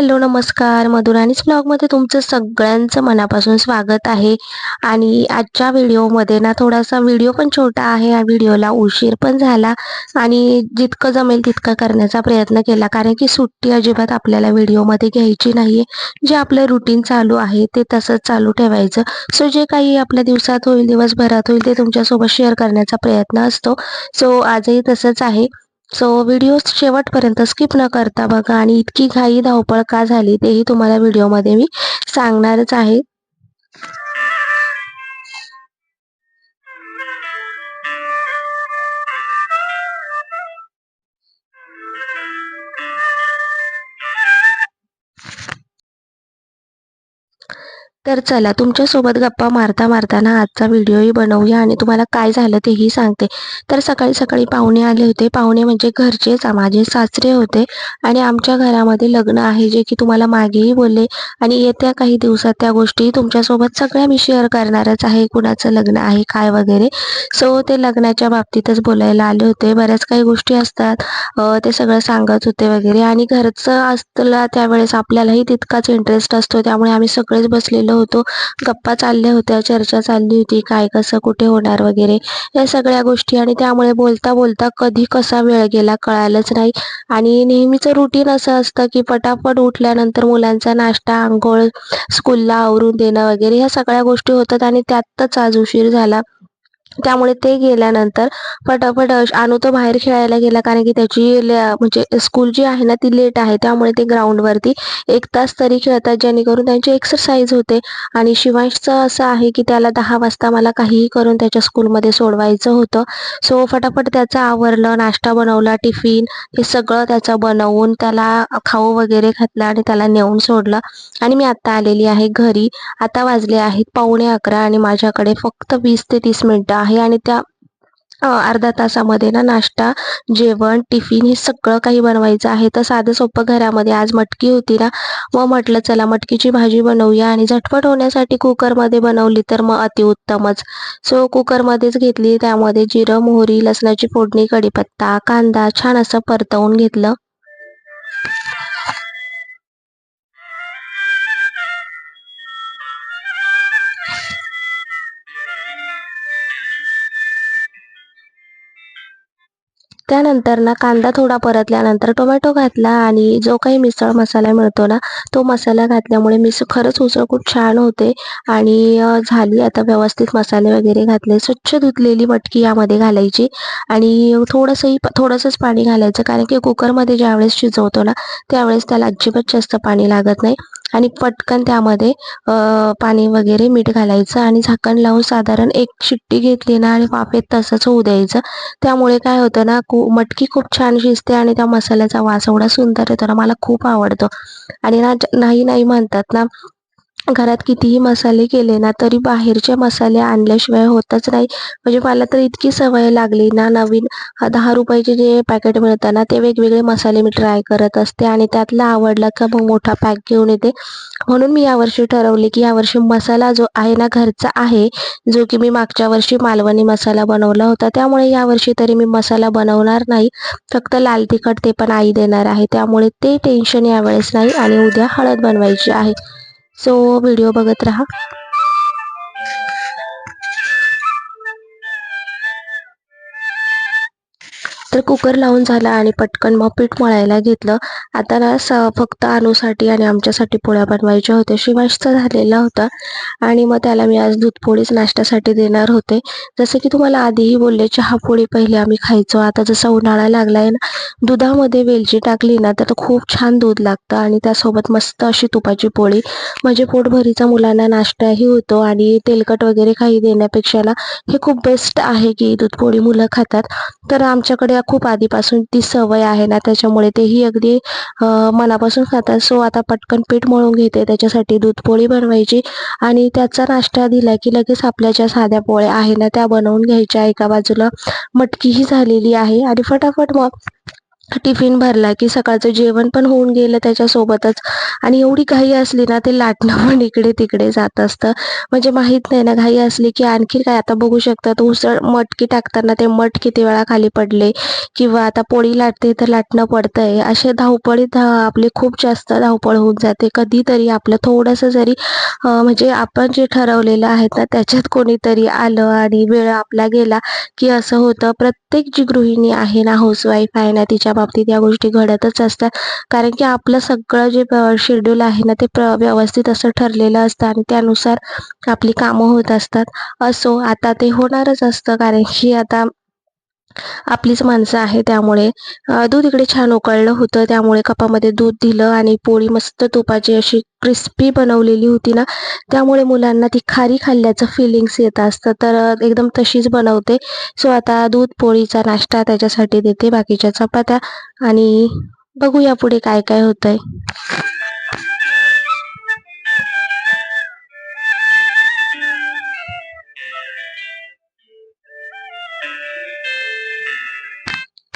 Hello नमस्कार. मधुराणीच ब्लॉगमध्ये तुमचं सगळ्यांचं मनापासून स्वागत आहे. आणि आजच्या व्हिडिओमध्ये ना थोडासा व्हिडिओ पण छोटा आहे. या व्हिडिओला उशीर पण झाला आणि जितकं जमेल तितकं करण्याचा प्रयत्न केला. कारण की सुट्टी अजिबात आपल्याला व्हिडिओमध्ये घ्यायची नाही जे आपलं रुटीन चालू आहे ते तसंच चालू ठेवायचं. सो जे काही आपल्या दिवसात होईल दिवसभरात होईल ते तुमच्यासोबत शेअर करण्याचा प्रयत्न असतो. सो आजही तसंच आहे. सो व्हिडिओ शेवटपर्यंत स्किप न करता बघा आणि इतकी घाई धावपळ का झाली तेही तुम्हाला व्हिडिओमध्ये मी सांगणारच आहे. तर चला तुमच्यासोबत गप्पा मारता मारताना आजचा व्हिडिओही बनवूया आणि तुम्हाला काय झालं तेही सांगते. तर सकाळी सकाळी पाहुणे आले होते. पाहुणे म्हणजे घरचेच माझे सासरे होते आणि आमच्या घरामध्ये लग्न आहे जे की तुम्हाला मागेही बोलले आणि येत्या काही दिवसात त्या गोष्टी तुमच्यासोबत सगळ्या मी शेअर करणारच आहे कुणाचं लग्न आहे काय वगैरे. सो ते लग्नाच्या बाबतीतच बोलायला आले होते. बऱ्याच काही गोष्टी असतात. ते सगळं सांगत होते वगैरे आणि घरचं असलं त्यावेळेस आपल्यालाही तितकाच इंटरेस्ट असतो. त्यामुळे आम्ही सगळेच बसलेलो होतो. गप्पा चालल्या होत्या चर्चा चालली होती काय कसं कुठे होणार वगैरे या सगळ्या गोष्टी. आणि त्यामुळे बोलता बोलता कधी कसा वेळ गेला कळालंच नाही. आणि नेहमीचं रुटीन असं असतं की पटापट उठल्यानंतर मुलांचा नाश्ता आंघोळ स्कूलला आवरून देणं वगैरे ह्या सगळ्या गोष्टी होतात आणि त्यातच आज उशीर झाला. त्यामुळे ते गेल्यानंतर फटाफट आणू तो बाहेर खेळायला गेला कारण की त्याची म्हणजे स्कूल जी आहे ना ती लेट आहे. त्यामुळे ते ग्राउंडवरती एक तास तरी खेळतात जेणेकरून त्यांची एक्सरसाइज होते. आणि शिवांशचं असं आहे की त्याला दहा वाजता मला काहीही करून त्याच्या स्कूलमध्ये सोडवायचं होतं. सो फटाफट त्याचं आवरलं नाश्ता बनवला टिफिन हे सगळं त्याचं बनवून त्याला खाऊ वगैरे घातलं आणि त्याला नेऊन सोडलं. आणि मी आत्ता आलेली आहे घरी. आता वाजले आहेत पावणे अकरा आणि माझ्याकडे फक्त वीस ते तीस मिनटं आहे आणि त्या अर्धा तासामध्ये ना नाश्ता जेवण टिफिन हे सगळं काही बनवायचं आहे. तर साधं सोपं घरामध्ये आज मटकी होती ना मग म्हटलं चला मटकीची भाजी बनवूया आणि झटपट होण्यासाठी कुकरमध्ये बनवली तर मग अतिउत्तमच. सो कुकरमध्येच घेतली त्यामध्ये जिरं मोहरी लसणाची फोडणी कढीपत्ता कांदा छान असं परतवून घेतलं. त्यानंतर ना कांदा थोडा परतल्यानंतर टोमॅटो घातला आणि जो काही मिसळ मसाला मिळतो ना तो मसाला घातल्यामुळे मिसळ खरंच उसळ खूप छान होते आणि झाली आता व्यवस्थित मसाले वगैरे घातले. स्वच्छ धुतलेली मटकी यामध्ये घालायची आणि थोडंसंही थोडंसंच पाणी घालायचं. कारण की कुकरमध्ये ज्यावेळेस शिजवतो ना त्यावेळेस त्याला अजिबात जास्त पाणी लागत नाही. आणि पटकन त्यामध्ये पाणी वगैरे मीठ घालायचं आणि झाकण लावून साधारण एक शिट्टी घेतली ना आणि वाफेत तसंच होऊ द्यायचं. त्यामुळे काय होतं ना कु मटकी खूप छान शिजते आणि त्या मसाल्याचा वास एवढा सुंदर येतो ना मला खूप आवडतो. आणि ना नाही नाही म्हणतात ना घरात कितीही मसाले केले ना तरी बाहेरचे मसाले आणल्याशिवाय होतच नाही. म्हणजे मला तर इतकी सवय लागली ना नवीन दहा रुपयाचे जे पॅकेट मिळतं ना ते वेगवेगळे मसाले मी ट्राय करत असते आणि त्यातला आवडला का मग मोठा पॅक घेऊन येते. म्हणून मी यावर्षी ठरवले की यावर्षी मसाला जो आहे ना घरचा आहे जो की मी मागच्या वर्षी मालवणी मसाला बनवला होता त्यामुळे यावर्षी तरी मी मसाला बनवणार नाही. फक्त लाल तिखट ते पण आई देणार आहे त्यामुळे ते टेन्शन यावेळेस नाही आणि उद्या हळद बनवायची आहे. सो व्हिडिओ बघत राहा. तर कुकर लावून झाला आणि पटकन मग पीठ मळायला घेतलं. आता ना स फक्त अनुसाठी आणि आमच्यासाठी पोळ्या बनवायच्या होत्या. शिवाशचा झालेला होता. आणि मग त्याला मी आज दूधपोळीच नाश्त्यासाठी देणार होते. जसं की तुम्हाला आधीही बोलले चहा पोळी पहिले आम्ही खायचो. आता जसा उन्हाळा लागलाय ना दुधामध्ये वेलची टाकली ना तर खूप छान दूध लागतं आणि त्यासोबत मस्त अशी तुपाची पोळी. म्हणजे पोटभरीचा मुलांना नाश्ताही होतो आणि तेलकट वगैरे काही देण्यापेक्षा हे खूप बेस्ट आहे की दूधपोळी मुलं खातात. तर आमच्याकडे खूप आधीपासून ती सवय आहे ना त्याच्यामुळे तेही अगदी मनापासून खातात. सो आता पटकन पीठ मळून घेते. त्याच्यासाठी दूध पोळी बनवायची आणि त्याचा नाश्ता दिला की लगेच आपल्या ज्या साध्या पोळ्या आहे ना त्या बनवून घ्यायच्या. एका बाजूला मटकीही झालेली आहे. आणि फटाफट मग टिफिन भरला की सकाळचं जेवण पण होऊन गेलं त्याच्यासोबतच. आणि एवढी घाई असली ना ते लाटणं पण इकडे तिकडे जात असतं. म्हणजे माहीत नाही ना घाई असली की आणखी काय? आता बघू शकतात उसळ मटकी टाकताना ते मट किती वेळा खाली पडले किंवा आता पोळी लाटते तर लाटणं पडतंय. असे धावपळीत आपली खूप जास्त धावपळ होऊन जाते. कधीतरी आपलं थोडंसं जरी म्हणजे आपण जे ठरवलेलं आहे ना त्याच्यात कोणीतरी आलं आणि वेळ आपला गेला की असं होतं. प्रत्येक प्रत्येक जी गृहिणी आहे ना हाऊसवाईफ आहे ना तिच्या बाबतीत या गोष्टी घडतच असतात. कारण की आपलं सगळं जे शेड्यूल आहे ना ते प्र व्यवस्थित असं ठरलेलं असतं आणि त्यानुसार आपली कामं होत असतात. असो आता ते होणारच असतं. कारण की आता आपलीच माणसं आहे त्यामुळे दूध इकडे छान उकळलं होतं. त्यामुळे कपामध्ये दूध दिलं आणि पोळी मस्त तुपाची अशी क्रिस्पी बनवलेली होती ना त्यामुळे मुलांना ती खारी खाल्ल्याचं फिलिंग्स येत असतं. तर एकदम तशीच बनवते. सो आता दूध पोळीचा नाश्ता त्याच्यासाठी देते बाकीच्या चपात्या. आणि बघूया पुढे काय काय होतंय.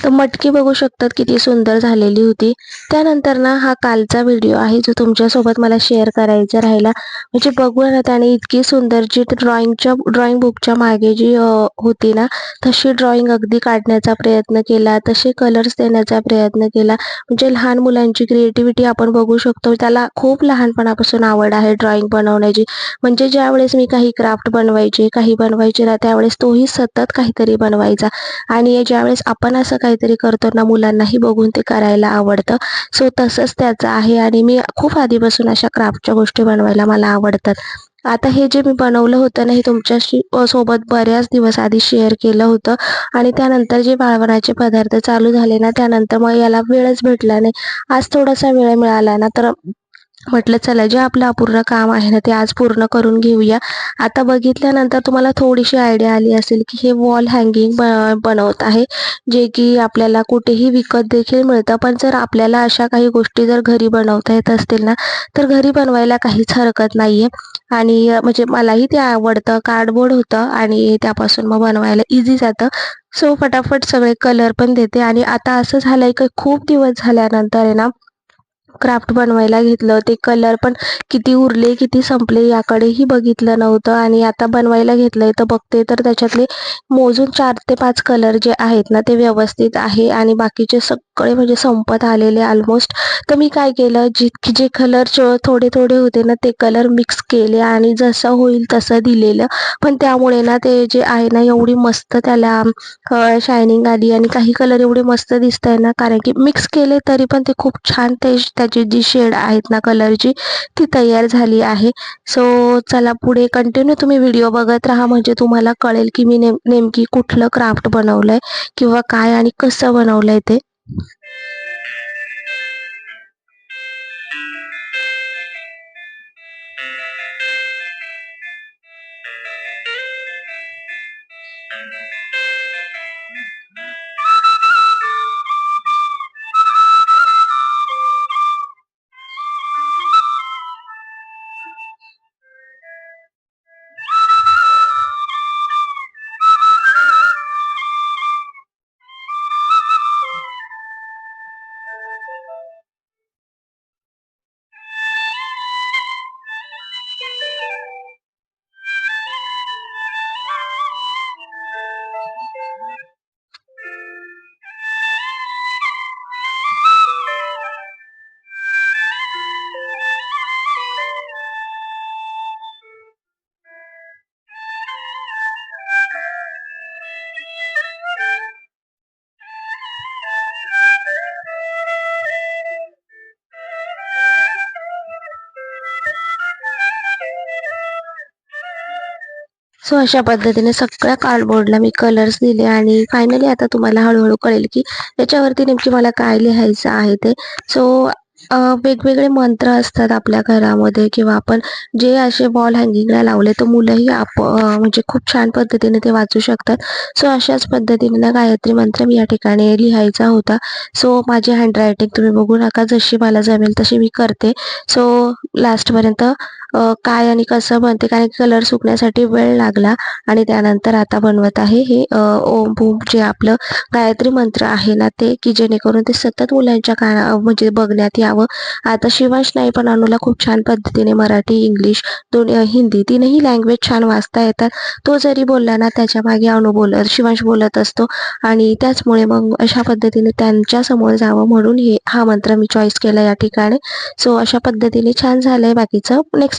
तर मटकी बघू शकतात किती सुंदर झालेली होती. त्यानंतर ना हा कालचा व्हिडिओ आहे जो तुमच्यासोबत मला शेअर करायचा राहिला. म्हणजे बघू ना त्याने इतकी सुंदर जी ड्रॉइंगच्या ड्रॉइंग बुकच्या मागे जी होती ना तशी ड्रॉइंग अगदी काढण्याचा प्रयत्न केला तसे कलर्स देण्याचा प्रयत्न केला. म्हणजे लहान मुलांची क्रिएटिव्हिटी आपण बघू शकतो. त्याला खूप लहानपणापासून आवड आहे ड्रॉइंग बनवण्याची. म्हणजे ज्यावेळेस मी काही क्राफ्ट बनवायचे काही बनवायचे ना त्यावेळेस तोही सतत काहीतरी बनवायचा. आणि ज्यावेळेस आपण असं काहीतरी करतो ना मुलांनाही बघून ते करायला आवडतं. सो तसंच त्याचं आहे आणि मी खूप आधीपासून अशा क्राफ्टच्या गोष्टी बनवायला मला आवडतात. आता हे जे मी बनवलं होतं ना हे तुमच्याशी सोबत बऱ्याच दिवस आधी शेअर केलं होतं आणि त्यानंतर जे बाळवणाचे पदार्थ चालू झाले ना त्यानंतर मग याला वेळच भेटला नाही. आज थोडासा वेळ मिळाला ना तर म्हटलं चला जे आपलं अपूर्ण काम आहे ना ते आज पूर्ण करून घेऊया. आता बघितल्यानंतर तुम्हाला थोडीशी आयडिया आली असेल की हे वॉल हँगिंग बनवत आहे जे की आपल्याला कुठेही विकत देखील मिळतं. पण जर आपल्याला अशा काही गोष्टी जर घरी बनवता येत असतील ना तर घरी बनवायला काहीच हरकत नाही आहे आणि म्हणजे मलाही ते आवडतं कार्डबोर्ड होतं आणि त्यापासून मग बनवायला इझी जातं. सो फटाफट सगळे कलर पण देते. आणि आता असं झालंय की खूप दिवस झाल्यानंतर आहे ना क्राफ्ट बनवायला घेतलं. ते कलर पण किती उरले किती संपले याकडेही बघितलं नव्हतं. आणि आता बनवायला घेतलंय तर बघते तर त्याच्यातले मोजून चार ते पाच कलर जे आहेत ना ते व्यवस्थित आहे. आणि बाकीचे सगळे म्हणजे संपत आलेले ऑलमोस्ट तर मी काय केलं जितके जे कलर थोडे थोडे होते ना ते कलर मिक्स केले आणि जसं होईल तसं दिलेलं. पण त्यामुळे ना ते जे आहे ना एवढी मस्त त्याला शायनिंग आली. आणि काही कलर एवढे मस्त दिसत आहे ना कारण की मिक्स केले तरी पण ते खूप छान ते त्याची जी शेड आहेत ना कलरची ती तयार झाली आहे. सो चला पुढे कंटिन्यू तुम्ही व्हिडिओ बघत राहा. म्हणजे तुम्हाला कळेल की मी नेम नेमकी कुठलं क्राफ्ट बनवलंय किंवा काय आणि कसं बनवलंय ते. सो अशा पद्धतीने सगळ्या कार्डबोर्डला मी कलर्स दिले आणि फायनली आता तुम्हाला हळूहळू कळेल की याच्यावरती नेमकी मला काय लिहायचं आहे ते. सो वेगवेगळे मंत्र असतात आपल्या घरामध्ये किंवा आपण जे असे वॉल हँगिंगला लावले तर मुलंही आप म्हणजे खूप छान पद्धतीने ते वाचू शकतात. सो अशाच पद्धतीने ना गायत्री मंत्र मी या ठिकाणी लिहायचा होता. सो माझी हँडरायटिंग तुम्ही बघू नका जशी मला जमेल तशी मी करते. सो लास्टपर्यंत काय आणि कसं बनते कारण कलर सुकण्यासाठी वेळ लागला आणि त्यानंतर आता बनवत आहे हे ओम भूम जे आपलं गायत्री मंत्र आहे ना ते की जेणेकरून ते सतत मुलांच्या काना म्हणजे बघण्यात यावं. आता शिवांश नाही पण अनुला खूप छान पद्धतीने मराठी, इंग्लिश दोन्ही हिंदी तीनही लँग्वेज छान वाचता येतात. तो जरी बोलला ना त्याच्यामागे अनु बोलत शिवांश बोलत असतो आणि त्याचमुळे मग अशा पद्धतीने त्यांच्यासमोर जावं म्हणून हे हा मंत्र मी चॉईस केला या ठिकाणी. सो अशा पद्धतीने छान झालंय बाकीचं नेक्स्ट